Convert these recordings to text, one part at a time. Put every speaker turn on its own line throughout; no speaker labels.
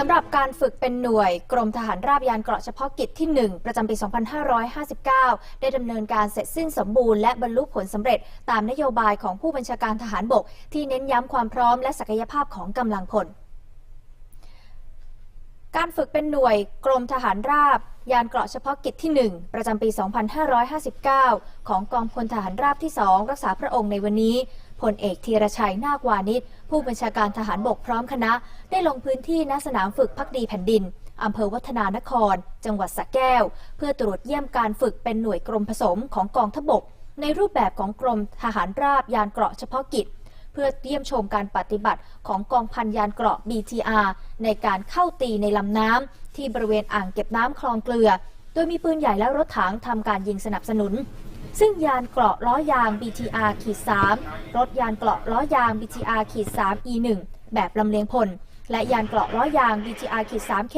สำหรับการฝึกเป็นหน่วยกรมทหารราบยานเกราะเฉพาะกิจที่ 1 ประจำปี 2559 ได้ดำเนินการเสร็จสิ้นสมบูรณ์และบรรลุผลสำเร็จตามนโยบายของผู้บัญชาการทหารบก ที่เน้นย้ำความพร้อมและศักยภาพของกำลังพล การฝึกเป็นหน่วยกรมทหารราบยานเกราะเฉพาะกิจที่ 1 ประจำปี 2559 ของกองพลทหารราบที่ 2 รักษาพระองค์ในวันนี้ พลเอกธีรชัยนาควานิชผู้บัญชาการทหารบกพร้อมคณะ ได้ลงพื้นที่ณสนามฝึกพักดีแผ่นดินอำเภอวัฒนานคร จังหวัดสระแก้ว เพื่อตรวจเยี่ยมการฝึกเป็นหน่วยกรมผสมของกองทพบก ในรูปแบบของกรมทหารราบยานเกราะเฉพาะกิจ เพื่อเยี่ยมชมการปฏิบัติของกองพันยานเกราะ BTR ในการเข้าตีในลำน้ำที่บริเวณอ่างเก็บน้ำคลองเกลือ โดยมีปืนใหญ่และรถถังทำการยิงสนับสนุน ซึ่งยานเกราะล้อยาง BTR ขีด3รถยานเกราะล้อยาง BTR ขีด3 E1 แบบลำเลียงพล และยานเกราะล้อยาง BTR ขีด 3K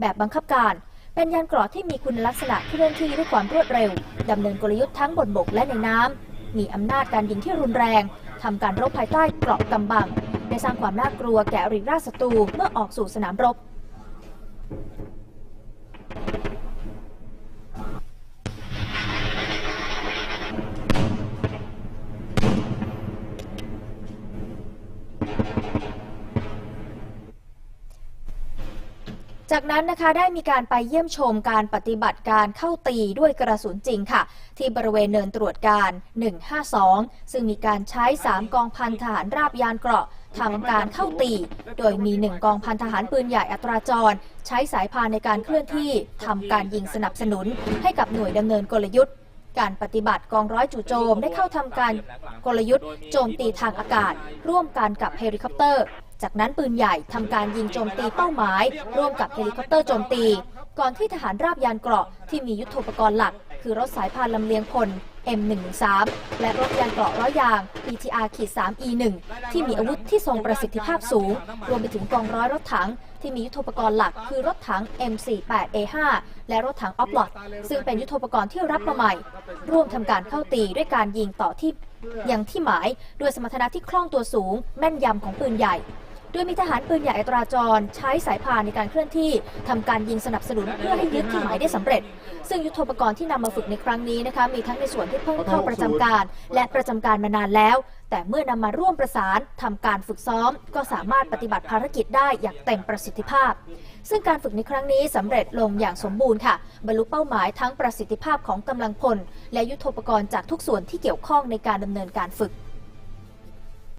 แบบบังคับการ เป็นยานเกราะที่มีคุณลักษณะเคลื่อนที่ด้วยความรวดเร็วดำเนินกลยุทธ์ทั้งบนบกและในน้ำมีอำนาจการยิงที่รุนแรงทำการรบภายใต้เกราะกำบัง ได้สร้างความน่ากลัวแก่อริราชศัตรูเมื่อออกสู่สนามรบ จากนั้นนะคะได้มีการไปเยี่ยมชมการปฏิบัติการเข้าตีด้วยกระสุนจริงค่ะ ที่บริเวณเนินตรวจการ 152 ซึ่งมีการใช้ 3 กองพันทหารราบยานเกราะทำการเข้าตี โดยมี 1 กองพันทหารปืนใหญ่อัตราจร ใช้สายพานในการเคลื่อนที่ทำการยิงสนับสนุน ให้กับหน่วยดำเนินกลยุทธ์การปฏิบัติกองร้อยจู่โจมได้เข้าทำการกลยุทธ์โจมตีทางอากาศ ร่วมกันกับเฮลิคอปเตอร์ จากนั้นปืนใหญ่ทำการยิงโจมตีเป้าหมาย ร่วมกับเฮลิคอปเตอร์โจมตี ก่อนที่ทหารราบยานเกราะที่มียุทโธปกรณ์หลัก คือรถสายพานลำเลียงพล M113 และรถยานเกราะร้อยยาง PTR 3 E1 ที่มีอาวุธที่ทรงประสิทธิภาพสูง รวมไปถึงกองร้อยรถถัง ที่มียุทโธปกรณ์หลัก คือรถถัง M48A5 และรถถังออฟลอดซึ่งเป็นยุทโธปกรณ์ที่รับมาใหม่ ร่วมทำการเข้าตีด้วยการยิงต่อที่ยังที่หมายด้วยสมรรถนะที่คล่องตัวสูง แม่นยำของปืนใหญ่ ดยมีทหารปืนใหญ่อัตราจร ใช้สายพานในการเคลื่อนที่ทำการยิงสนับสนุนเพื่อให้ยึดที่หมายได้สำเร็จ ซึ่งยุทโธปกรณ์ที่นำมาฝึกในครั้งนี้นะคะมีทั้งในส่วนที่เพิ่งเข้าประจำการ และประจำการมานานแล้ว แต่เมื่อนำมาร่วมประสานทำการฝึกซ้อม ก็สามารถปฏิบัติภารกิจได้อย่างเต็มประสิทธิภาพ ซึ่งการฝึกในครั้งนี้สำเร็จลงอย่างสมบูรณ์ค่ะ บรรลุเป้าหมายทั้งประสิทธิภาพของกำลังพล และยุทโธปกรณ์จากทุกส่วนที่เกี่ยวข้องในการดำเนินการฝึก